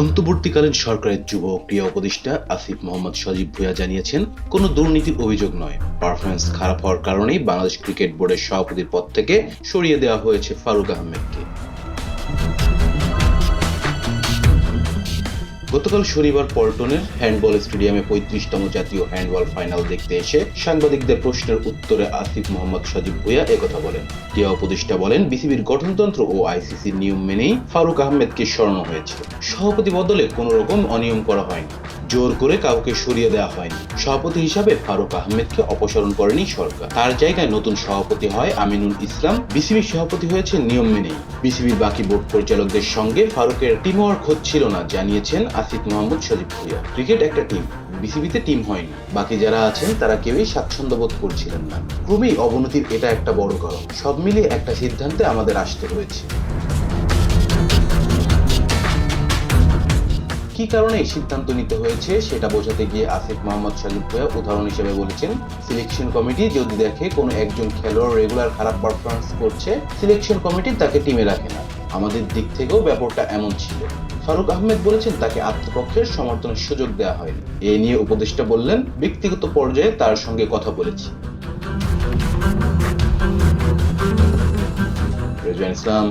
অন্তর্বর্তীকালীন সরকারের যুব ক্রিয়া উপদেষ্টা আসিফ মোহাম্মদ সজীব ভুয়া জানিয়েছেন, কোনো দুর্নীতির অভিযোগ নয়। পারফরমেন্স খারাপ হওয়ার কারণেই বাংলাদেশ ক্রিকেট বোর্ডের সভাপতির পদ থেকে সরিয়ে দেওয়া হয়েছে ফারুক আহমেদকে। গতকাল শনিবার পল্টনের হ্যান্ডবল স্টেডিয়ামে পঁয়ত্রিশতম জাতীয় হ্যান্ডবল ফাইনাল দেখতে এসে সাংবাদিকদের প্রশ্নের উত্তরে আসিফ মোহাম্মদ সজীব ভুয়া একথা বলেন। ক্রীড়া উপদেষ্টা বলেন বিসিবির গঠনতন্ত্র ও আইসিসির নিয়ম মেনেই ফারুক আহমেদকে সরানো হয়েছে। সভাপতি বদলে কোনো রকম অনিয়ম করা হয়নি। জোর করে কাউকে সরিয়ে দেওয়া হয়নি। সভাপতি হিসাবে ফারুক আহমেদকে অপসারণ করেনি সরকার। তার জায়গায় নতুন সভাপতি হয় আমিনুল ইসলাম। বিসিবির সভাপতি হয়েছে নিয়ম মেনেই। বিসিবির বাকি বোর্ড পরিচালকদের সঙ্গে ফারুকের টিম ওয়ার্ক হচ্ছিল না, জানিয়েছেন আসিফ মোহাম্মদ সজীব ভুইয়া। ক্রিকেট একটা টিম বিসিবিতে টিম হয়নি। বাকি যারা আছেন, তারা কেউই স্বাচ্ছন্দ্য বোধ করছিলেন না। ক্রমেই অবনতির এটা একটা বড় কারণ। সব মিলিয়ে একটা সিদ্ধান্তে আমাদের আসতে হয়েছে। কি কারণে এই সিদ্ধান্ত নিতে হয়েছে সেটা বোঝাতে গিয়ে আসিফ মোহাম্মদ সাজিদ ভুয়া উদাহরণ হিসেবে বলেছেন সিলেকশন কমিটি যদি দেখে কোনো একজন খেলোয়াড় রেগুলার খারাপ পারফরমেন্স করছে সিলেকশন কমিটি তাকে টিমে রাখে না। আমাদের দিক থেকেও ব্যাপারটা এমন ছিল। ফারুক আহমেদ বলেছেন তাকে আত্মপক্ষের সমর্থনের সুযোগ দেওয়া হয়নি। এ নিয়ে উপদেষ্টা বললেন, ব্যক্তিগত পর্যায়ে তার সঙ্গে কথা বলেছি। Islam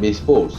B sports